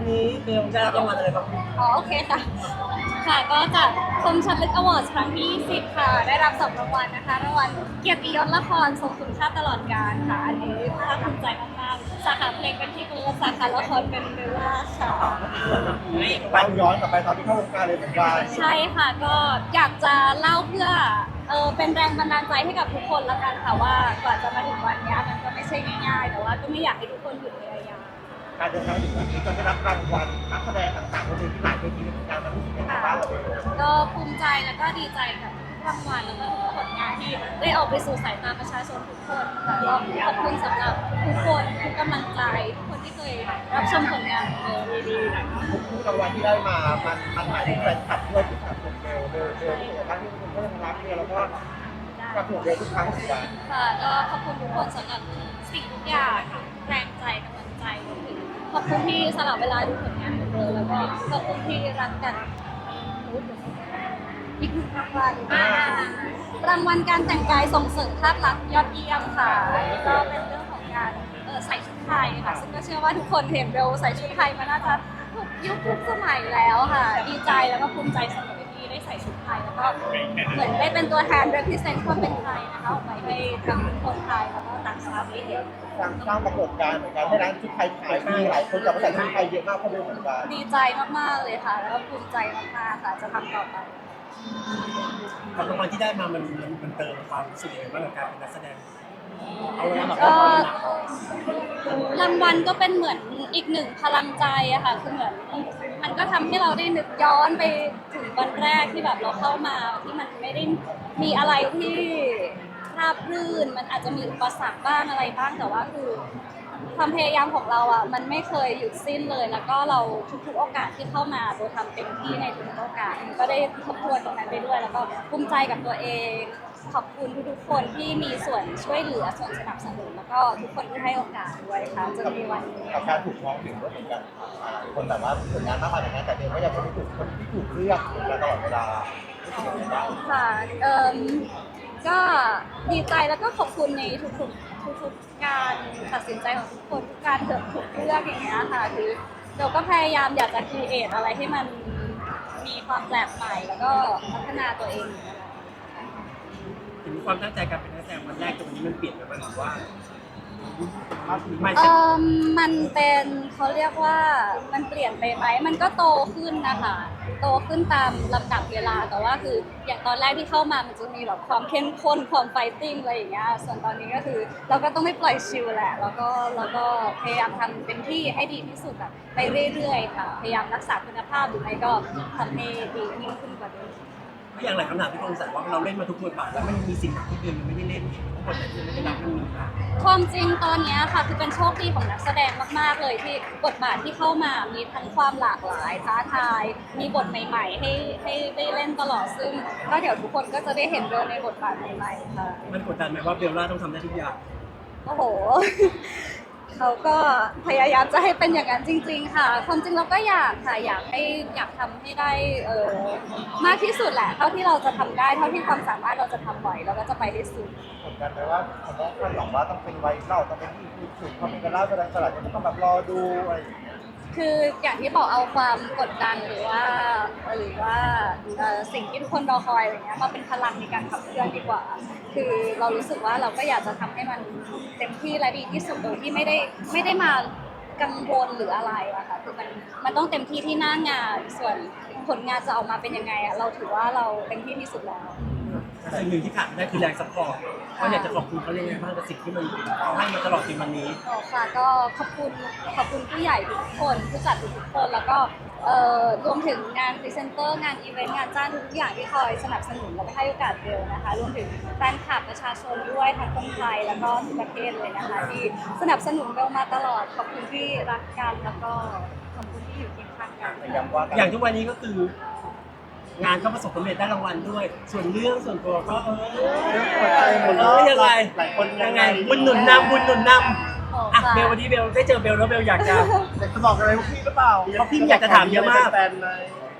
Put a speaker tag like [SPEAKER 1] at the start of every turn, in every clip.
[SPEAKER 1] วันนี้เบลได้รับรางวัลอะไรบ้าง
[SPEAKER 2] อ๋อโอเคค่ะ ค่ะก็จากคมชัดลึกอวอร์ดครั้งที่20ค่ะ ได้รับสองรางวัลนะคะรางวัลเกียรติยศละครทรงคุณค่าตลอดกาลค่ะ อันนี้ภาคภูมิใจมากๆสาขาเพลงเป็นที่เบิร์ดสาขาละครเป็นเบลล่าค่ะ
[SPEAKER 3] เราย้อนกลับไปตอนที่เข้าวงการเลยเหมือนกัน
[SPEAKER 2] ใช่ค่ะก็อยากจะเล่าเพื่อเออเป็นแรงบันดาลใจให้กับทุกคนละกันค่ะว่ากว่าจะมาถึงวันเนี้ยมันก็ไม่ใช่ง่ายๆแต่ว่าก็ไม่อยากให้ทุกคนหยุดพยายาม
[SPEAKER 3] การเดินทางถึงวันนี้ก็ได้รับรางวัลนักแสดงต่างๆคนอื่นที่หลายเวทีในวงการมันรู้สึกยังไงบ้างเรา
[SPEAKER 2] ก็ภูมิใจแล้วก็ดีใจกับทุกรางวัลแล้วก็ทุกผลงานที่ได้ออกไปสู่สายตาประชาชนทุกคนค่ะก็ขอบคุณสำหรับทุกคนทุกกำลังใจทุกคนที่เคยรับชมผลงานของเราดีๆนะคะ
[SPEAKER 3] ทุกรางวัลที่ได้มา มันมันหมายถึงแฟนคลับด้วยที่ขับผมเบลเบลเบลที่ครั้งที่คุณก็ได้รับเนี่ยแล้วก็กระผมเบลทุกครั้งเหมือนกัน
[SPEAKER 2] ค่ะก็ขอบคุณทุกคนสำหรับ ขอบคุณที่สละเวลาดูผลงานของเราแล้วก็ขอบคุณที่รักกันอีกหนึ่งรางวัลอ่ารางวัลการแต่งกายส่งเสริมภาพลักษณ์ยอดเยี่ยมค่ะก็เป็นเรื่องของการเอ่อใส่ชุดไทยค่ะ ซึ่งก็เชื่อว่าทุกคนเห็นเบลใส่ชุดไทยมาน่าจะทุกยุคทุกสมัยแล้วค่ะ ดีใจแล้วก็ภูมิใจเสมอ ที่ได้ใส่ชุดไทยแล้วก็เหมือนได้เป็นตัวแทน represent ความเป็นไทยนะคะออกไปให้ทั้งคนไทยแล้วก็ต่างชาติได้เห็น
[SPEAKER 3] สร้างสร้างปรากฏการณ์เหมือนกันให้ร้านชุดไทยขายดีหลายคนกลับมาใส่ชุดไทยเยอะมากเพราะเบลเหมือนกัน
[SPEAKER 2] ดีใจมากๆเลยค่ะ แล้วก็ภูมิใจมากๆค่ะจะทำต่อไป
[SPEAKER 1] กับรางวัลที่ได้มามันมันมันเติมความรู้สึกยังไงบ้างกับการเป็นนักแสดงเอาละแบบ
[SPEAKER 2] ก็รางวัลก็เป็นเหมือนอีกหนึ่งพลังใจอะค่ะคือเหมือนมันก็ทำให้เราได้นึกย้อนไปถึงวันแรกที่แบบเราเข้ามาที่มันไม่ได้มีอะไรที่ราบรื่น มันอาจจะมีอุปสรรคบ้างอะไรบ้างแต่ว่าคือ ความพยายามของเราอะมันไม่เคยหยุดสิ้นเลย แล้วก็เราทุกๆโอกาสที่เข้ามาตัวทำเต็มที่ในทุกๆโอกาสมันก็ได้ทบทวนตรงนั้นไปด้วย แล้วก็ภูมิใจกับตัวเอง ขอบคุณทุกๆคนที่มีส่วนช่วยเหลือส่วนสนับสนุนแล้วก็ทุกคนที่ให้โอกาสด้วยค่ะจนมีวันนี้
[SPEAKER 3] กับการถูกมองถึงด้วยเหมือนกันคนแบบว่าผลงานมากมายอย่างนั้นแต่เบลก็ยังเป็นถูกคนที่ถูกเลือกอยู่ตลอดเวลารู้สึกยังไงบ้าง
[SPEAKER 2] ค่ะเอ่มก็ดีใจแล้วก็ขอบคุณในทุกๆทุกๆการตัดสินใจของทุกคนทุกการเลือกถูกเลือกอย่างเงี้ยค่ะคือเราก็พยายามอยากจะครีเอทอะไรให้มันมีความแปลกใหม่แล้วก็พัฒนาตัวเองอยู่นะคะ
[SPEAKER 1] ถึงความตั้งใจการเป็นนักแสดงวันแรกกับวันนี้มันเปลี่ยนไปไหมหรือว่าไม่
[SPEAKER 2] เอ
[SPEAKER 1] ใช่
[SPEAKER 2] อมันเป็นเขาเรียกว่ามันเปลี่ยนไปไหมมันก็โตขึ้นนะคะ โตขึ้นตามลำดับเวลาแต่ว่าคืออย่างตอนแรกที่เข้ามามันจะมีแบบความเข้มข้นความไฟติ้งอะไรอย่างเงี้ยส่วนตอนนี้ก็คือ เราก็ต้องไม่ปล่อยชิลแหละ แล้วก็แล้วก็พยายามทำเต็มที่ให้ดีที่สุดแบบไปเรื่อยๆค่ะ พยายามรักษาคุณภาพหรือไม่ก็ทำให้ดียิ่งขึ้นกว่าเดิม
[SPEAKER 1] ก็อย่างหลายคำถามที่คนสงสัยว่าเราเล่นมาทุกบทบาทแล้วมันมีสิ่งที่เบลยังไม่ได้เล่นทุกคนไหนที่ไม่ได้รับมันมีค่ะ
[SPEAKER 2] ความจริงตอนเนี้ยค่ะคือเป็นโชคดีของนักแสดงมากๆเลยที่บทบาทที่เข้ามามีทั้งความหลากหลายท้าทาย มีบทใหม่ ๆ ให้ให้ได้เล่นตลอดซึ่งก็เดี๋ยวทุกคนก็จะได้เห็นเบลในบทบาทใหม่ๆค่ะ
[SPEAKER 1] มันกดดันไหมว่าเบลล่าต้องทำได้ทุกอย่าง
[SPEAKER 2] โอ้โห เขาก็พยายามจะให้เป็นอย่างนั้นจริง ๆ ค่ะ ความจริงเราก็อยากค่ะอยากให้อยากทำให้ได้เออมากที่สุดแหละเท่าที่เราจะทำได้เท่าที่ความสามารถเราจะทำไหวเราก็จะไปให้สุด
[SPEAKER 3] เหมือนกันไหมว่าผมว่าคาดหวังว่าต้องเป็นไวรัลต้องเป็นที่คือสุดเขาเป็นกระลาแสดงสลัดก็ต้องแบบรอดูอะไรอย่างเงี้ย
[SPEAKER 2] คืออย่างที่บอกเอาความกดดันหรือว่าหรือว่าสิ่งที่ทุกคนรอคอยอะไรเงี้ยมาเป็นพลังในการขับเคลื่อนดีกว่า คือเรารู้สึกว่าเราก็อยากจะทำให้มันเต็มที่และดีที่สุดโดยที่ไม่ได้ไม่ได้มากังวลหรืออะไรอะค่ะคือมันมันต้องเต็มที่ที่หน้างานส่วนผลงานจะออกมาเป็นยังไงอะเราถือว่าเราเต็มที่ที่สุดแล้ว
[SPEAKER 1] สิ่งหนึ่งที่ขาดไม่ได้คือแรงซัพพอร์ตเขาอยากจะขอบคุณเขายังไงบ้างกับสิ่งที่มันเขาให้มาตลอดในวันนี้
[SPEAKER 2] อ๋อค่ะก็ขอบคุณขอบคุณผู้ใหญ่ทุกคนผู้จัดทุกคนแล้วก็เอ่อรวมถึงงานพรีเซนเตอร์งานอีเวนต์งานจ้างทุกๆอย่างที่คอยสนับสนุนแล้วก็ให้โอกาสเบลนะคะรวมถึงแฟนคลับประชาชนด้วยทั้งคนไทยแล้วก็ทุกประเทศเลยนะคะ ที่สนับสนุนเบลมาตลอดขอบคุณที่รักกันแล้วก็ขอบคุณที่อยู่เคียงข้างกัน
[SPEAKER 3] ย้ำว่า
[SPEAKER 1] อย่างทุกวันนี้ก็คือ งานก็ประสบความสำเร็จได้รางวัลด้วย ส่วนเรื่องส่วนตัวก็เออเออยังไง
[SPEAKER 3] หลายคน
[SPEAKER 1] ยังไงบุญหนุนนำบุญหนุนน
[SPEAKER 2] โอ้ำ
[SPEAKER 1] อะ
[SPEAKER 2] ค่ะ
[SPEAKER 1] เบลวันนี้เบลได้เจอเบลแล้วเบลอยากจะ
[SPEAKER 3] อยากจะบอกอะไรพวกพี่หรือเปล่า
[SPEAKER 1] เพราะพี่อยากจะถามเยอะมาก
[SPEAKER 3] แฟนไหม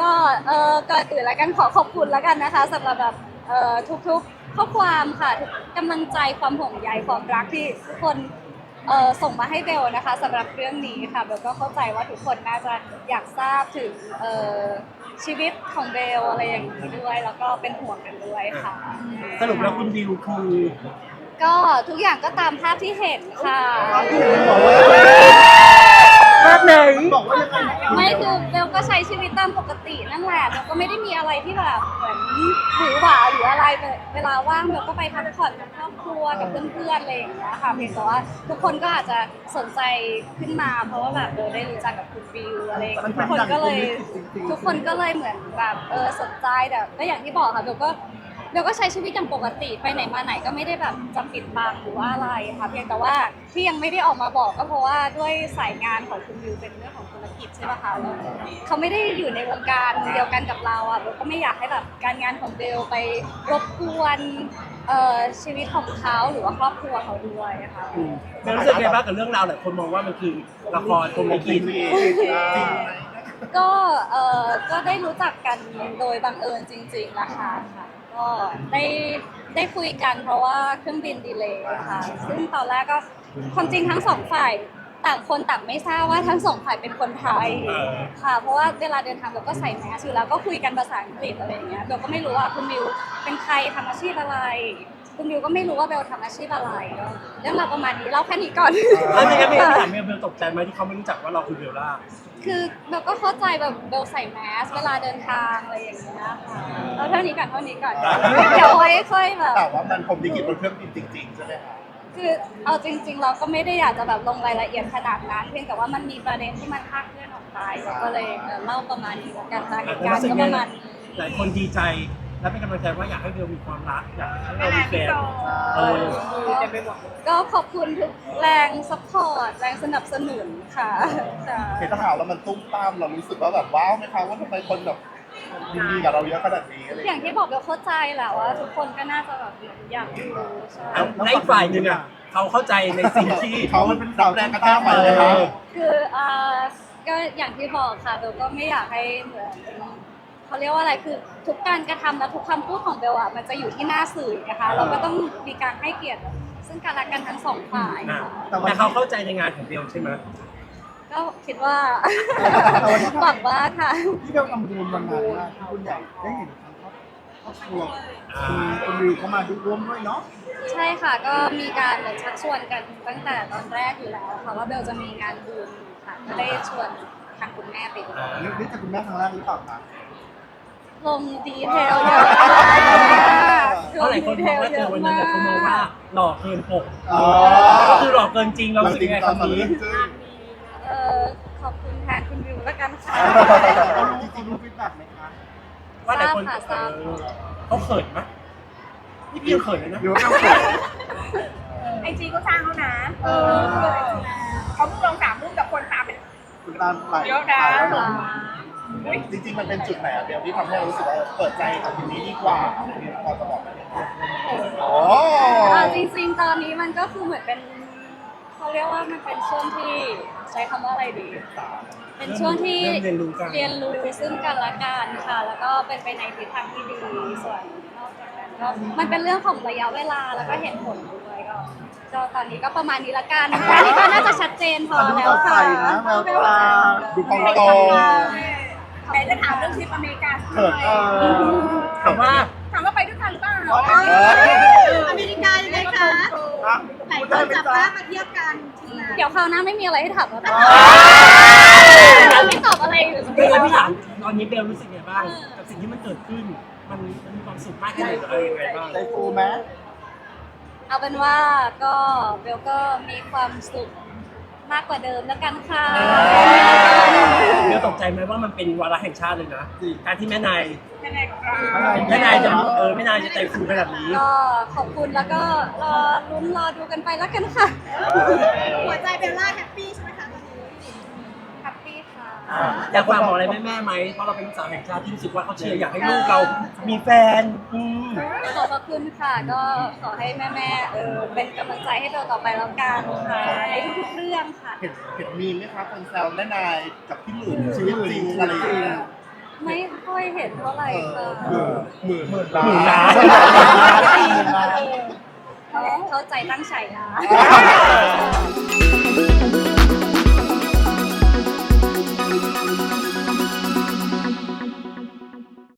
[SPEAKER 2] ก็เออก่อนอื่นแล้วกันขอขอบคุณแล้วกันนะคะสำหรับแบบเอ่อทุกๆข้อความค่ะทุกกำลังใจความห่วงใยความรักที่ทุกคน เอ่อส่งมาให้เบลนะคะสำหรับเรื่องนี้ค่ะเบลก็เข้าใจว่าทุกคนน่าจะอยากทราบถึงเอ่อชีวิตของเบลอะไรอย่างนี้ด้วยแล้วก็เป็นห่วงกันด้วยค่ะ
[SPEAKER 1] สรุปแล้วคุณดิวคือ
[SPEAKER 2] ก็ทุกอย่างก็ตามภาพที่เห็นค่ะ
[SPEAKER 1] ภาพไหน
[SPEAKER 3] บอกว่ายังไงนะ
[SPEAKER 2] ไม่คือเบลก็ใช้ชีวิตตามปกตินั่นแหละเบลก็ไม่ได้มีอะไรที่แบบเหมือนหวือหวาหรืออะไร เวลาว่างเบลก็ไปพักผ่อนกับครอบครัวกับเพื่อนๆอะไรอย่างเงี้ยค่ะเพียงแต่ว่าทุกคนก็อาจจะสนใจขึ้นมา เพราะว่าแบบเบลได้รู้จักกับคุณบิวอะไรอย่างเงี้ยทุกคนก็เลยทุกคนก็เลยเหมือนแบบเออสนใจแต่ก็อย่างที่บอกค่ะเบลก็เบลก็ใช้ชีวิตอย่างปกติไปไหนมาไหนก็ไม่ได้แบบจะปิดบังหรือว่าอะไรค่ะเพียงแต่ว่าที่ยังไม่ได้ออกมาบอกก็เพราะว่าด้วยสายงานของคุณวิวเป็นเรื่องของธุร กิจใช่ป่ะคะแล้วเขาไม่ได้อยู่ในวงการเดียวกันกับเราอะเบลก็ไม่อยากให้แบบการงานของเบลไปรบกวนเอ่อชีวิตของเขาหรือว่าครอบครัวเขาด้วยค่ะ
[SPEAKER 1] อืมเบลรู้สึกไงบ้างกับเรื่องราวหลายคนมองว่ามันคือละครผมไม่กิน
[SPEAKER 2] ก็เออก็ได้รู้จักกันโดยบังเอิญจริงๆนะคะค่ะก็ได้ได้คุยกันเพราะว่าเครื่องบินดีเลย์ค่ะซึ่งตอนแรกก็ความจริงทั้งสองฝ่าย ต่างคนต่างไม่ทราบว่าทั้งสองฝ่ายเป็นคนไทย
[SPEAKER 1] เออ
[SPEAKER 2] ค่ะ เพราะว่าเวลาเดินทางเราก็ใส่แมสอยู่แล้วก็คุยกันภาษาอังกฤษอะไรอย่างเงี้ยเบลก็ไม่รู้ว่าคุณบิวเป็นใครทำอาชีพอะไร คุณบิวก็ไม่รู้ว่าเบลทำอาชีพอะไรเรื่องราวประมาณนี้เล่าแค่นี้ก่อน
[SPEAKER 1] แล้วไม่งั้นไม่งั้นถามเบลเบลตกใจไหมที่เขาไม่รู้จักว่าเราคือเบลล่า
[SPEAKER 2] คือเบลก็เข้าใจแบบเบลใส่แมสเวลาเดินทางอะไรอย่างเงี้ยค่ะแล้วเท่านี้ก่อนเท่านี้ก่อน เดี๋ยวไว้ค่อยแบบ
[SPEAKER 3] แต่ว่ามันผมดิกิตบนเครื่องบินจริงๆใช่ไหมคะ
[SPEAKER 2] คือเอาจริง ๆ เราก็ไม่ได้อยากจะแบบลงรายละเอียดขนาดนั้น เพียงแต่ว่ามันมีประเด็นที่มันคลาดเคลื่อนออกไปเราก็เลยเออเล่าประมาณนี้แล้วกันค่ะเหตุการณ์ก็ประมาณนี้
[SPEAKER 1] หลายคนดีใจและเป็นกำลังใจว่าอยากให้เบลมีความรักอยากให้เรามีแฟนเออ
[SPEAKER 2] ก็ขอบคุณทุกแรงซัพพอร์ตแรงสนับสนุนค่ะค่ะ
[SPEAKER 3] เห็นข่าวแล้วมันตุ้มตามเรารู้สึกว่าแบบว้าวไหมคะว่าทำไมคนแบบยิน ดีกับเราเยอะขนาดนี้อะไรอย่าง
[SPEAKER 2] อ
[SPEAKER 3] เงี้ย
[SPEAKER 2] ย่างที่บอกเบลเข้าใจแหละว่า ทุกคนก็น่าจะแบบอยากรู้ใช่
[SPEAKER 1] เอาในอีกฝ่ายหนึ่งอะเขาเข้าใจในสิ่งที่
[SPEAKER 3] เขามันเป็นดาวแรงกระต้าไปเลยครับ
[SPEAKER 2] คือเอ่อก็อย่างที่บอกค่ะเบลก็ไม่อยากให้เหมือนเขาเรียกว่าอะไรคือทุกการกระทำและทุกคำพูดของเบลอะมันจะอยู่ที่หน้าสื่อนะคะเราก็ต้องมีการให้เกียรติซึ่งกันและกันทั้งสองฝ่าย
[SPEAKER 1] อะ
[SPEAKER 2] ค่ะ
[SPEAKER 1] แต่เขาเข้าใจในงานของเบลใช่ไหม
[SPEAKER 2] ก็คิดว่า หวังว่าค่ะ
[SPEAKER 3] ที่เราทำบุญวันนั้นนะที่คุณใหญ่ได้เห็นทั้งครอบครัวคุณวิวเข้ามาดูร่วมด้วยเนาะ
[SPEAKER 2] ใช่ค่ะก็มีการเหมือนชักชวนกันตั้งแต่ตอนแรกอยู่แล้วค่ะว่าเบลจะมีงานบุญค่ะก็ได้ชวนทางคุณแม่ไปด้วย
[SPEAKER 1] อ่า
[SPEAKER 3] นี่นี่จะคุณแม่ครั้งแรกหรือเปล่าคะ
[SPEAKER 2] ลงดีเทลเยอะมาก
[SPEAKER 1] เพราะหลายคนมองว่าเจอวันนั้นแต่เขามองว่าหลอกเกินหก
[SPEAKER 3] อ๋อ
[SPEAKER 1] ก็คือหลอกเกินจริงเรารู้สึกยังไงคำนี้
[SPEAKER 2] เออขอบคุณแทนคุณวิวแล้วกันค่ะ
[SPEAKER 3] จริงๆรู้ฟีดแบ็กไหมคะ
[SPEAKER 1] ว่าหลายคน
[SPEAKER 2] ทราบค่ะทราบ
[SPEAKER 1] เออเขาเขินไหมนี่พี่ยังเขินเลยนะ
[SPEAKER 3] หรือว่าเราเกิด
[SPEAKER 4] ไอจีก็สร้างแล้วนะ
[SPEAKER 3] เออ
[SPEAKER 4] เขาเพิ่งลงสามรูปกับคนตามเป็น
[SPEAKER 3] คุณตามหลาย
[SPEAKER 4] เยอะนะ
[SPEAKER 3] หลายแล้วเนาะจริงๆมันเป็นจุดไหนอะเบลที่ทำให้เรารู้สึกว่าเปิดใจกับทีนี้ดีกว่าพอจะบอกได้ไหมโอ้
[SPEAKER 2] อ่าจริงๆตอนนี้มันก็คือเหมือนเป็นเขาเรียกว่ามันเป็นช่วงที่ ใช้คำว่าอะไรดี เป็นช่วงที่
[SPEAKER 1] เริ่มเรียนรู้กัน
[SPEAKER 2] เรียนรู้ซึ่งกันและกันค่ะ แล้วก็เป็นไปในทิศทางที่ดีส่วนนอกจากนั้นก็มันเป็นเรื่องของระยะเวลาแล้วก็เหตุผลด้วยก็ก็ตอนนี้ก็ประมาณนี้ละกันอันนี้ก็น่าจะชัดเจนพอ
[SPEAKER 3] มันดู
[SPEAKER 2] แล้ว
[SPEAKER 3] สดใส
[SPEAKER 2] ค่ะ
[SPEAKER 3] นะแววตาดูพองโต
[SPEAKER 4] ไหนจะถามเรื่องทริปอเมริกาสักห
[SPEAKER 3] เถิด
[SPEAKER 4] น่
[SPEAKER 3] เอ
[SPEAKER 4] อย
[SPEAKER 3] อ
[SPEAKER 1] ถามว่า
[SPEAKER 4] ถามว่าไปด้วยกันหรือเปล่า
[SPEAKER 5] อเมริกายังไงคะ หลายคนจับภาพมาเทียบกันทีละ
[SPEAKER 2] เดี๋ยวคราวหน้าไม่มีอะไรให้ถามแล้วนะไม่ตอบอะไรอยู่
[SPEAKER 1] เบลพี่ถามตอนนี้เบลรู้สึกไงบ้าง กับสิ่งที่มันเกิดขึ้น มันมันมีความสุขมากแค่ไหนอะไรยังไงบ้าง
[SPEAKER 3] ใจฟูไหม
[SPEAKER 2] เอาเป็นว่าก็เบลก็มีความสุข มากกว่าเดิมแล้วกันค่ะ
[SPEAKER 1] เบลตกใจไหมว่ามันเป็นวาระแห่งชาติเลยนะการที่แม่นาย
[SPEAKER 4] ยังไงกับเรา
[SPEAKER 1] แม่นายจะเออแม่นายจะใจฟูขนาดนี้
[SPEAKER 2] ก็ขอบคุณแล้วก็รอลุ้นรอดูกันไปแล้วกันค่ะ
[SPEAKER 5] หัวใจเบลล่าแฮปปี้ใช่ไหมคะตอนนี้
[SPEAKER 2] แฮปปี้ค่ะ
[SPEAKER 1] อยากฝากบอกอะไรแม่แม่ๆไหมเพราะเราเป็นลูกสาวแห่งชาติที่รู้สึกว่าเขาเชียร์อยากให้ลูกเรามีแฟนอืม
[SPEAKER 2] ขอบพระคุณค่ะ ก็ขอให้แม่ๆเออเป็นกำลังใจให้เบลต่อไปแล้วกันค่ะในทุกๆเรื่องค่ะ
[SPEAKER 3] เห็นเห็นมีไหมคะคนแซวแม่นายกับพี่หมื่นชีวิตจริงอะไรอย่างเงี้ย
[SPEAKER 2] ไม่ค่อยเห็นเท่าไหร่ค่ะ
[SPEAKER 3] หมื่นหมื่นล้าน
[SPEAKER 1] หมื่นล้าน
[SPEAKER 2] เข้าใจตั้งใจนะ
[SPEAKER 3] thank you